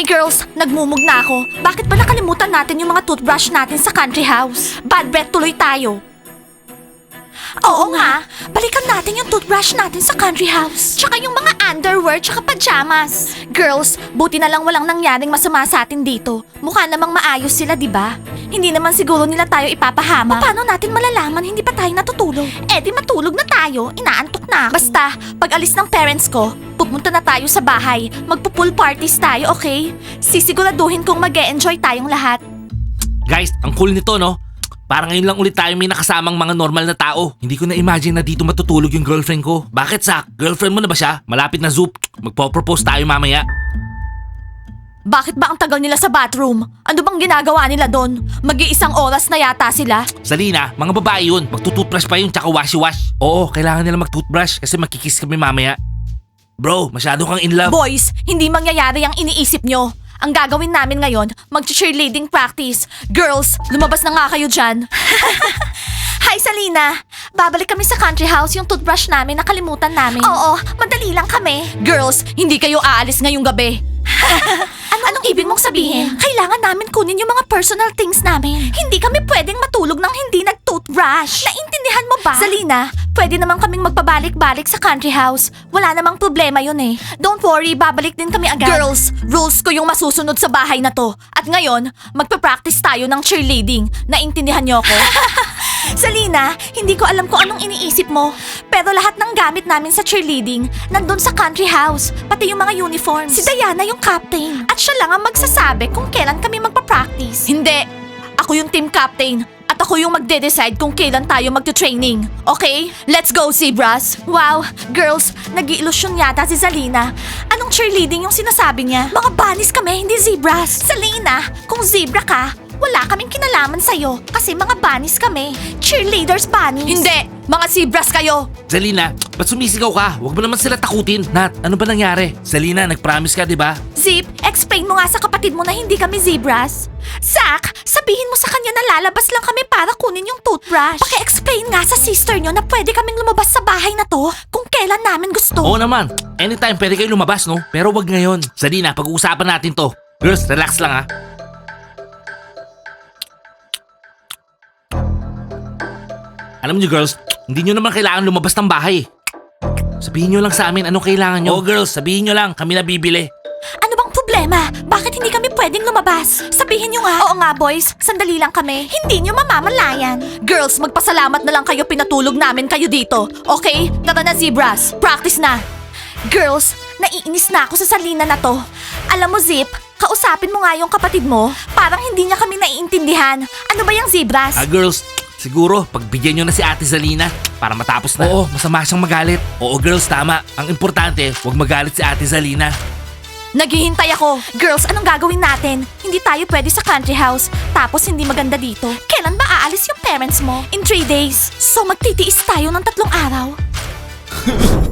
Okay girls, nagmumug na ako. Bakit ba nakalimutan natin yung mga toothbrush natin sa country house? Bad breath tuloy tayo. Oo, nga. Balikan natin yung toothbrush natin sa country house. Tsaka yung mga underwear tsaka pajamas. Girls, buti na lang walang nangyaring masama sa atin dito. Mukha namang maayos sila, di ba? Hindi naman siguro nila tayo ipapahama. Paano natin malalaman hindi pa tayo natutulog? Eh di matulog na tayo, inaantok na ako. Basta, pag alis ng parents ko, pupunta na tayo sa bahay. Magpo-pool parties tayo, okay? Sisiguraduhin kong mag enjoy tayong lahat. Guys, ang cool nito, no? Parang ngayon lang ulit tayo may nakasamang mga normal na tao. Hindi ko na-imagine na dito matutulog yung girlfriend ko. Bakit, Sak? Girlfriend mo na ba siya? Malapit na Zoop. Magpo-propose tayo mamaya. Bakit ba ang tagal nila sa bathroom? Ano bang ginagawa nila doon? Mag-iisang oras na yata sila. Salina, mga babae yun. Magtututbrush pa yun tsaka washi-wash. Oo, kailangan nila mag-toothbrush kasi magkikiss kami mamaya. Bro, masyado kang in love. Boys, hindi mangyayari ang iniisip nyo. Ang gagawin namin ngayon, mag-cheerleading practice. Girls, lumabas na nga kayo dyan. Hi, Salina! Babalik kami sa country house yung toothbrush namin nakalimutan namin. Oo, madali lang kami. Girls, hindi kayo aalis ngayong gabi. Anong ibig mong sabihin? Kailangan namin kunin yung mga personal things namin. Hindi kami pwedeng matulog ng hindi nag-toothbrush. Naintindihan mo ba? Salina, pwede naman kaming magpabalik-balik sa country house. Wala namang problema yun eh. Don't worry, babalik din kami agad. Girls, rules ko yung masusunod sa bahay na to. At ngayon, magpa-practice tayo ng cheerleading. Naintindihan niyo ako? Salina, hindi ko alam kung anong iniisip mo. Pero lahat ng gamit namin sa cheerleading nandun sa country house. Pati yung mga uniforms. Si Diana yung captain. At siya lang ang magsasabi kung kailan kami magpa-practice. Hindi. Ako yung team captain. At ako yung magde-decide kung kailan tayo magte-training. Okay? Let's go, Zebras! Wow, girls, nag iilusyon yata si Zalina. Anong cheerleading yung sinasabi niya? Mga bunnies kami, hindi zebras. Zalina, kung zebra ka, wala kaming kinalaman sa'yo kasi mga bunnies kami. Cheerleaders bunnies. Hindi! Mga zebras kayo! Salina, ba't sumisigaw ka? Huwag mo naman sila takutin. Nat, ano ba nangyari? Salina, nag-promise ka, di ba? Zip, explain mo nga sa kapatid mo na hindi kami zebras. Zach, sabihin mo sa kanya na lalabas lang kami para kunin yung toothbrush. Paki-explain nga sa sister nyo na pwede kaming lumabas sa bahay na to kung kailan namin gusto. Oo naman. Anytime pwede kayo lumabas, no? Pero wag ngayon. Salina, pag-uusapan natin to. Girls, relax lang ha. Alam niyo girls, hindi niyo naman kailangan lumabas ng bahay. Sabihin niyo lang sa amin anong kailangan niyo. Oh girls, sabihin niyo lang, kami na bibili. Problema? Bakit hindi kami pwedeng lumabas? Sabihin nyo nga. Oo nga, boys. Sandali lang kami. Hindi nyo mamamalayan. Girls, magpasalamat na lang kayo pinatulog namin kayo dito. Okay? Tara na, Zebras. Practice na. Girls, naiinis na ako sa salina na to. Alam mo, Zip, kausapin mo nga yung kapatid mo. Parang hindi niya kami naiintindihan. Ano ba yung Zebras? Ah girls, siguro pagbigyan niyo na si Ate Zalina para matapos na. Oo, masama siyang magalit. Oo girls, tama. Ang importante, wag magalit si Ate Zalina. Naghihintay ako. Girls, anong gagawin natin? Hindi tayo pwede sa country house. Tapos hindi maganda dito. Kailan ba aalis yung parents mo? In three days. So magtitiis tayo ng tatlong araw?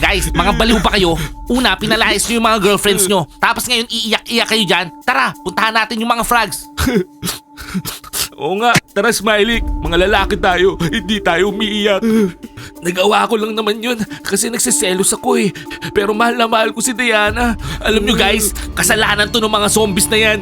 Guys, mga baliw pa kayo. Una, pinalayas nyo yung mga girlfriends nyo. Tapos ngayon, iiyak-iyak kayo dyan. Tara, puntahan natin yung mga frogs. Oo nga, tara Smiley. Mga lalaki tayo, hindi tayo umiiyak. Nagawa ko lang naman yun kasi nagsiselos ako eh. Pero mahal na mahal ko si Diana. Alam nyo guys, kasalanan to ng mga zombies na yan.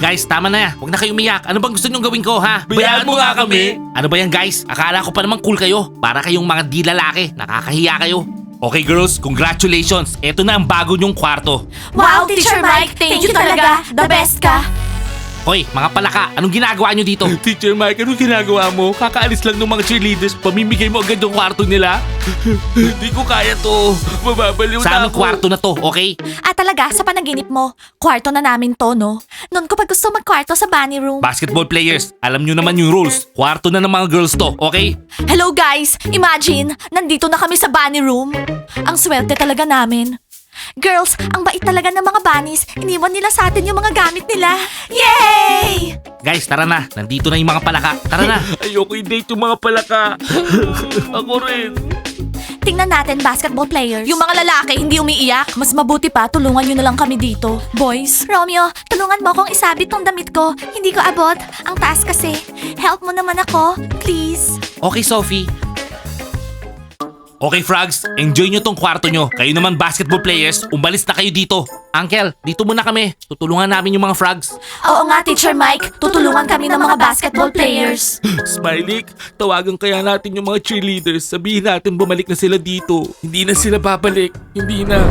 Guys, tama na. Huwag na kayong umiyak. Ano bang gusto nyong gawin ko, ha? Bayaan mo nga kami. Ano ba yan, guys? Akala ko pa naman cool kayo. Para kayong mga di lalaki. Nakakahiya kayo. Okay, girls. Congratulations. Ito na ang bago nyong kwarto. Wow, Teacher Mike, thank you talaga. The best ka. Hoy, mga palaka. Anong ginagawa nyo dito? Teacher Mike, anong ginagawa mo? Kakaalis lang ng mga cheerleaders, pamimigay mo agad yung kwarto nila? Hindi ko kaya to. Mababaliw Sa na aming ako. kwarto na to, okay? Ah, talaga, sa panaginip mo, kwarto na namin to, no? Noon ko pa gusto magkwarto sa bunny room. Basketball players, alam nyo naman yung rules. Kwarto na ng mga girls to, okay? Hello guys! Imagine, nandito na kami sa bunny room. Ang swerte talaga namin. Girls, ang bait talaga ng mga bunnies. Iniwan nila sa atin yung mga gamit nila. Yay! Guys, tara na. Nandito na yung mga palaka. Tara na. Ayoko i-date yung mga palaka. ako rin. Tingnan natin, basketball players. Yung mga lalaki hindi umiiyak. Mas mabuti pa, tulungan nyo na lang kami dito. Boys? Romeo, tulungan mo akong isabit tong damit ko. Hindi ko abot. Ang taas kasi. Help mo naman ako, please. Okay, Sophie. Okay, Frogs, enjoy nyo tong kwarto nyo. Kayo naman basketball players, umalis na kayo dito. Uncle, dito muna kami. Tutulungan namin yung mga Frogs. Oo nga, Teacher Mike. Tutulungan kami ng mga basketball players. Smiley, tawagan kaya natin yung mga cheerleaders. Sabihin natin bumalik na sila dito. Hindi na sila babalik. Hindi na.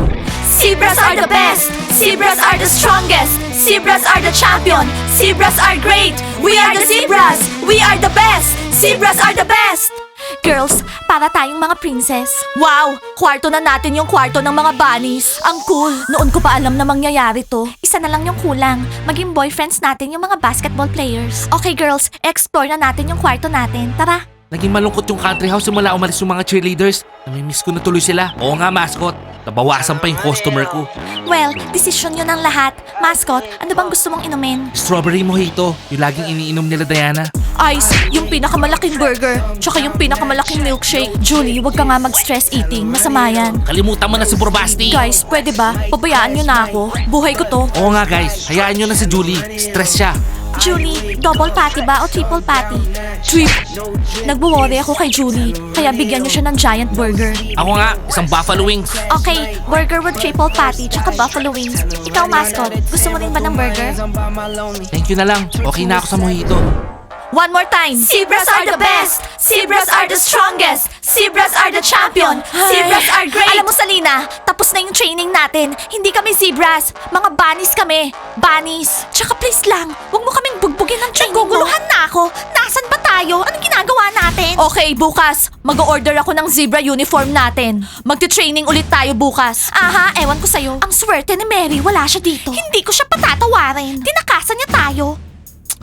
Zebras are the best! Zebras are the strongest! Zebras are the champion! Zebras are great! We are the zebras! We are the best! Zebras are the best! Girls, para tayong mga princess. Wow! Kwarto na natin yung kwarto ng mga bunnies. Ang cool. Noon ko pa alam na mangyayari to. Isa na lang yung kulang. Maging boyfriends natin yung mga basketball players. Okay girls, explore na natin yung kwarto natin. Tara! Naging malungkot yung country house simula umalis yung mga cheerleaders. Namimiss ko na tuloy sila. Oo nga, mascot. Nabawasan pa yung customer ko. Well, decision yun ng lahat. Mascot, ano bang gusto mong inumin? Strawberry mojito, yung laging iniinom nila Diana. Ice, yung pinakamalaking burger, tsaka yung pinakamalaking milkshake. Julie, wag ka nga mag-stress eating. Masama yan. Kalimutan mo na si Borbasti. Guys, pwede ba? Pabayaan nyo na ako. Buhay ko to. Oo nga guys, hayaan nyo na si Julie. Stress siya. Julie, double patty ba o triple patty? Trip. Nagbo-worry ako kay Julie, kaya bigyan nyo siya ng giant burger. Ako nga, isang buffalo wings. Okay, burger with triple patty, tsaka buffalo wings. Ikaw, mascot, gusto mo rin ba ng burger? Thank you na lang. Okay na ako sa mojito. One more time. Zebras are the best. Zebras are the strongest. Zebras are the champion. Zebras are great. Alam mo, Salina, tapos na yung training natin. Hindi kami zebras. Mga bunnies kami. Bunnies. Tsaka please lang, huwag mo kaming bugbugin ng training Naguguluhan na ako. Nasan ba tayo? Anong ginagawa natin? Okay, bukas. Mag-order ako ng zebra uniform natin. Magti-training ulit tayo bukas. Aha, ewan ko sa'yo. Ang swerte ni Mary, wala siya dito. Hindi ko siya patatawarin. Tinakasan niya tayo.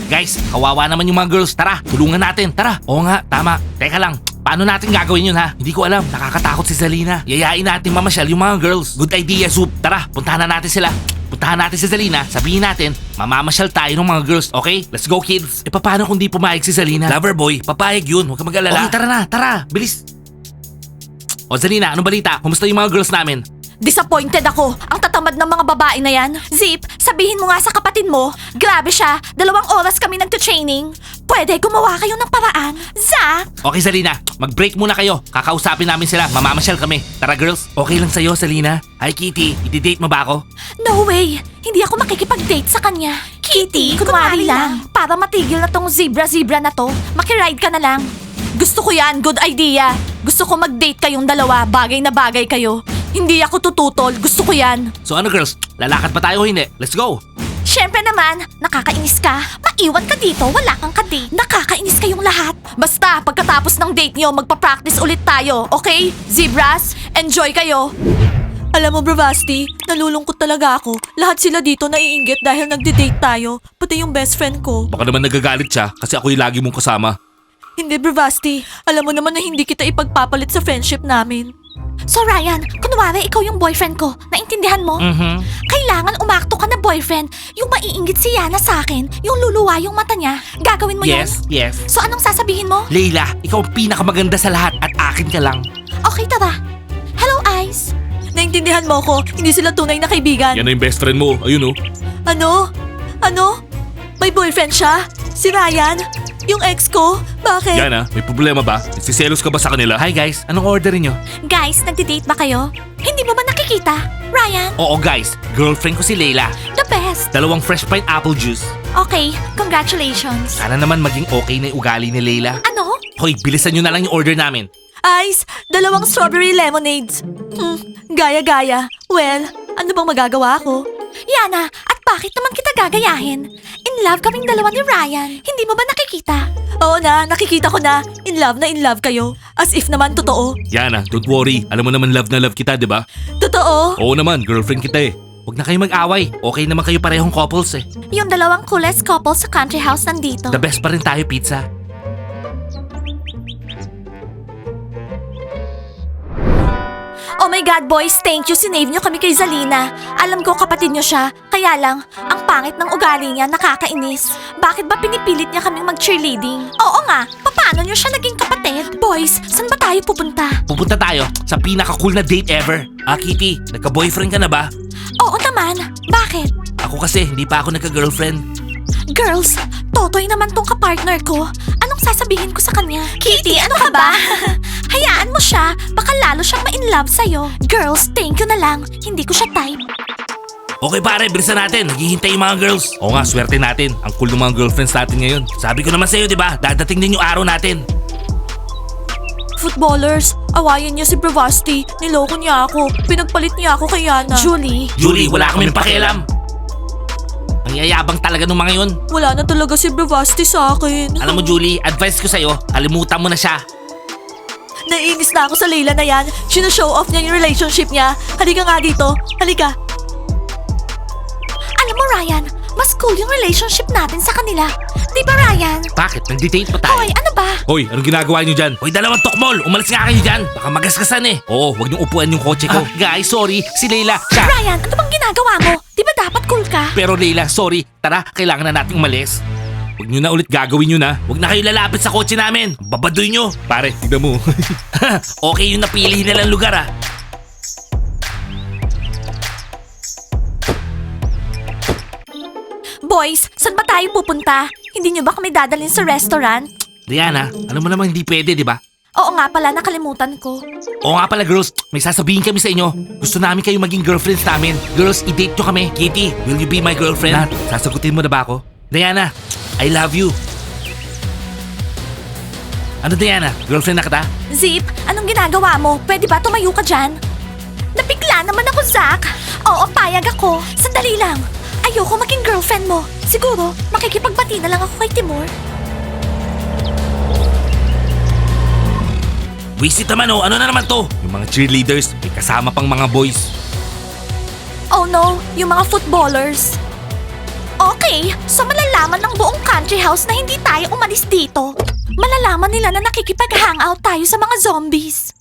Guys, kawawa naman yung mga girls. Tara, tulungan natin. Tara. Oo nga, tama. Teka lang. Paano natin gagawin yun ha? Hindi ko alam. Nakakatakot si Zalina. Yayain natin mamasyal yung mga girls. Good idea, Zoop. Tara, puntahan na natin sila. Puntahan natin si Zalina. Sabihin natin, mamamasyal tayo ng mga girls. Okay? Let's go, kids. E paano kung di pumayag si Zalina? Lover boy, papayag yun. Huwag ka mag-alala. Okay, tara na. Tara. Bilis. O Zalina, anong balita? Kumusta yung mga girls namin? Disappointed ako. Ang tatamad ng mga babae na yan. Zip, sabihin mo nga sa kapatid mo, grabe siya, dalawang oras kami nagto-training. Pwede gumawa kayo ng paraan. Zack! Okay, Salina. Mag-break muna kayo. Kakausapin namin sila. Mamamasyal kami. Tara, girls. Okay lang sa'yo, Salina. Hi, Kitty. I-date mo ba ako? No way! Hindi ako makikipag-date sa kanya. Kitty, kunwari lang. Para matigil na tong zebra-zebra na to, makiride ka na lang. Gusto ko yan, good idea. Gusto ko mag-date kayong dalawa, bagay na bagay kayo. Hindi ako tututol, gusto ko yan. So ano, girls? Lalakad pa tayo o hindi? Let's go. Siyempre naman, nakakainis ka. Maiwan ka dito, wala kang kadate. Nakakainis kayong lahat. Basta, pagkatapos ng date nyo, magpa-practice ulit tayo, okay? Zebras, enjoy kayo. Alam mo, Bravasti, nalulungkot talaga ako. Lahat sila dito naiinggit dahil nagde-date tayo. Pati yung best friend ko. Baka naman nagagalit siya kasi ako yung lagi mong kasama. Hindi, Bravasti. Alam mo naman na hindi kita ipagpapalit sa friendship namin. So Ryan, kunwari ikaw yung boyfriend ko. Naintindihan mo? Mhm. Kailangan umakto ka na boyfriend. Yung maiinggit si Yana sa akin, yung luluwa yung mata niya. Gagawin mo Yes, yun? yes. So anong sasabihin mo? Leila, ikaw ang pinakamaganda sa lahat at akin ka lang. Okay, tara. Hello, Ice. Naintindihan mo ko, hindi sila tunay na kaibigan. Yan na yung best friend mo. Ayun oh. Ano? Ano? May boyfriend siya? Si Ryan? Yung ex ko? Bakit? Yana, may problema ba? Siselos ka ba sa kanila? Hi guys, anong orderin nyo? Guys, nagde-date ba kayo? Hindi mo ba nakikita? Ryan, Oo guys, girlfriend ko si Leila. the best. Dalawang fresh pineapple juice. Okay, congratulations. Sana naman maging okay na yung ugali ni Leila. Ano? Hoy, bilisan nyo na lang yung order namin. Ice, dalawang strawberry lemonades. Hmm, gaya-gaya. Well, ano bang magagawa ko? Yana, bakit naman kita gagayahin? In love kaming dalawa ni Ryan. Hindi mo ba nakikita? Oo na, nakikita ko na. In love na in love kayo. As if naman totoo. Yana, don't worry. Alam mo naman love na love kita, di ba? Totoo? Oo naman, girlfriend kita eh. Huwag na kayo mag-away. Okay naman kayo parehong couples eh. Yung dalawang coolest couple sa country house nandito. The best pa rin tayo, pizza. Oh my God, boys, thank you. Sinave niyo kami kay Zalina. Alam ko kapatid niyo siya. Kaya lang, ang pangit ng ugali niya, nakakainis. Bakit ba pinipilit niya kaming mag-cheerleading? Oo nga, paano niyo siya naging kapatid? Boys, saan ba tayo pupunta? Pupunta tayo sa pinaka-cool na date ever. Ah, Kitty, nagka-boyfriend ka na ba? Oo naman. Bakit? Ako kasi, hindi pa ako nagka-girlfriend. Girls, Totoy naman tong kapartner ko. Anong sasabihin ko sa kanya. Kitty, ano ka ba? Hayaan mo siya. Baka lalo siyang ma-inlove sa'yo. Girls, thank you na lang. Hindi ko siya type. Okay pare, bilisan natin. Naghihintay yung mga girls. Oo nga, swerte natin. Ang cool ng mga girlfriends natin ngayon. Sabi ko naman sa'yo, di ba? Dadating din yung araw natin. Footballers, awayan niyo si Bravasti. Niloko niya ako. Pinagpalit niya ako kay Yana. Julie, Julie, wala kaming pakialam. Ang yayabang talaga ng mga yun. wala na talaga si Bravasti sa akin. Alam mo Julie, advice ko sa'yo, kalimutan mo na siya. Naiinis na ako sa Leila na yan. Sino-show off niya yung relationship niya. Halika nga dito. Halika. Alam mo, Ryan, mas cool yung relationship natin sa kanila. Di ba, Ryan? Bakit? Nag-date pa tayo? Hoy, ano ba? Hoy, anong ginagawa niyo dyan? Hoy, dalawang tokmol! Umalis nga kayo dyan! Baka magasgasan eh! Oo, wag niyong upuan yung kotse ko. guys, sorry. Si Leila, siya. Ryan, ano bang ginagawa mo? Di ba dapat cool ka? Pero Leila, sorry. Tara, kailangan na nating umalis. Huwag nyo na ulit gagawin yun ha. Huwag na kayo lalapit sa kotse namin. Babadoy nyo. Pare, tignan mo. okay yung napili nilang lugar ha. Boys, saan ba tayo pupunta? Hindi niyo ba kami dadalhin sa restaurant? Diana, alam mo naman hindi pwede, di ba? Oo nga pala, nakalimutan ko. Oo nga pala girls, may sasabihin kami sa inyo. Gusto namin kayo maging girlfriends namin. Girls, i-date nyo kami. Kitty, will you be my girlfriend? Nat, sasagutin mo na ba ako? Diana, I love you. Ano Diana, girlfriend na kita? Zip, anong ginagawa mo? Pwede ba tumayo ka dyan? Nabigla naman ako, Zach. Oo, payag ako. Sandali lang. Ayoko maging girlfriend mo. Siguro, makikipagbati na lang ako kay Timur. Wisit naman oh, ano na naman to? Yung mga cheerleaders, may kasama pang mga boys. Oh no, yung mga footballers. Okay, so malalaman ng buong country house na hindi tayo umalis dito. Malalaman nila na nakikipag-hangout tayo sa mga zombies.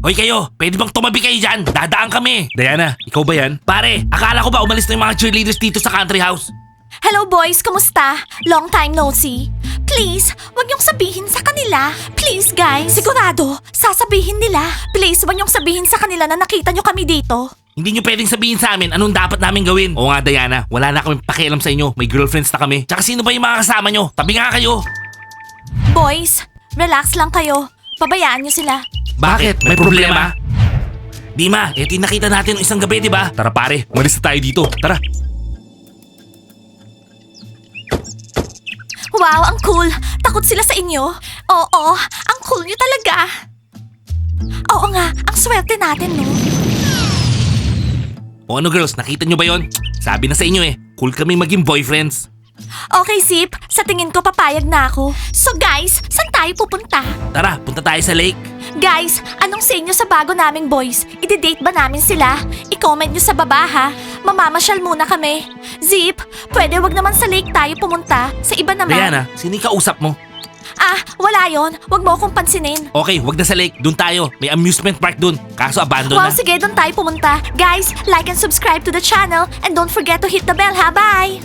Hoy kayo, pwede bang tumabi kayo dyan? Dadaan kami. Diana, ikaw ba yan? Pare, akala ko ba umalis na yung mga cheerleaders dito sa country house? Hello boys, kumusta? Long time no see. Please, wag niyong sabihin sa kanila. Please guys. Sigurado, sasabihin nila. Please, wag niyong sabihin sa kanila na nakita niyo kami dito. Hindi nyo pwedeng sabihin sa amin anong dapat namin gawin. Oo nga Diana, wala na kami pakialam sa inyo. May girlfriends na kami. Tsaka sino ba yung mga kasama nyo? Tabi nga kayo. Boys, relax lang kayo. Pabayaan niyo sila. Bakit? May problema? Dima, eto yung nakita natin nung isang gabi, di ba? Tara pare, umalis na tayo dito. Tara. Wow, ang cool. Takot sila sa inyo. Oo, ang cool niyo talaga. Oo nga, ang swerte natin, no? O ano girls, nakita nyo ba yon? Sabi na sa inyo eh, cool kami maging boyfriends. Okay, Zip. Sa tingin ko, papayag na ako. So guys, saan tayo pupunta? Tara, punta tayo sa lake. Guys, anong sa inyo sa bago naming boys? Ide-date ba namin sila? I-comment nyo sa baba ha. Mamamasyal muna kami. Zip, pwede wag naman sa lake tayo pumunta. Sa iba naman. Diana, sino yung kausap mo? Ah, wala yon. Wag mo akong pansinin. Okay, wag na sa lake. Doon tayo. May amusement park doon. Kaso abandon Wow, na. sige, doon tayo pumunta. Guys, like and subscribe to the channel and don't forget to hit the bell ha. Bye!